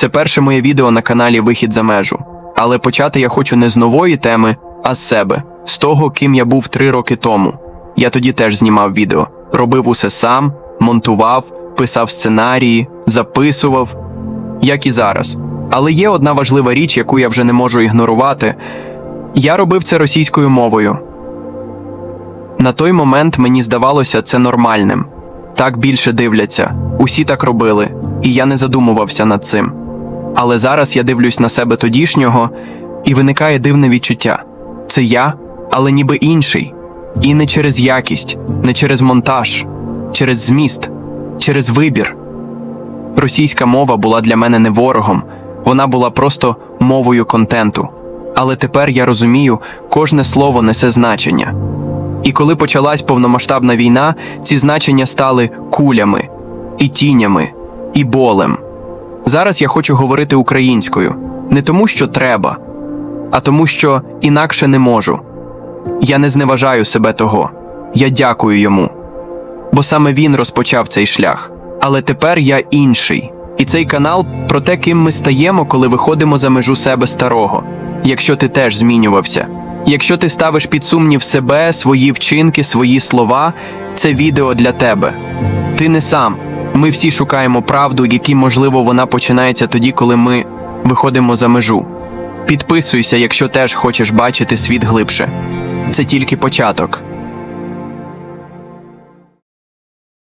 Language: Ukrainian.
Це перше моє відео на каналі Вихід за межу. Але почати я хочу не з нової теми, а з себе, з того, ким я був три роки тому. Я тоді теж знімав відео, робив усе сам, монтував, писав сценарії, записував, як і зараз. Але є одна важлива річ, яку я вже не можу ігнорувати. Я робив це російською мовою. На той момент мені здавалося це нормальним. Так більше дивляться, усі так робили, і я не задумувався над цим. Але зараз я дивлюсь на себе тодішнього, і виникає дивне відчуття: це я, але ніби інший. І не через якість, не через монтаж, через зміст, через вибір. Російська мова була для мене не ворогом, вона була просто мовою контенту. Але тепер я розумію, кожне слово несе значення. І коли почалась повномасштабна війна, ці значення стали кулями, і тінями, і болем. Зараз я хочу говорити українською не тому, що треба, а тому, що інакше не можу. Я не зневажаю себе того, я дякую йому. Бо саме він розпочав цей шлях. Але тепер я інший. І цей канал про те, ким ми стаємо, коли виходимо за межу себе старого, якщо ти теж змінювався. Якщо ти ставиш під сумнів себе, свої вчинки, свої слова, це відео для тебе. Ти не сам. Ми всі шукаємо правду, які, можливо, вона починається тоді, коли ми виходимо за межу. Підписуйся, якщо теж хочеш бачити світ глибше. Це тільки початок.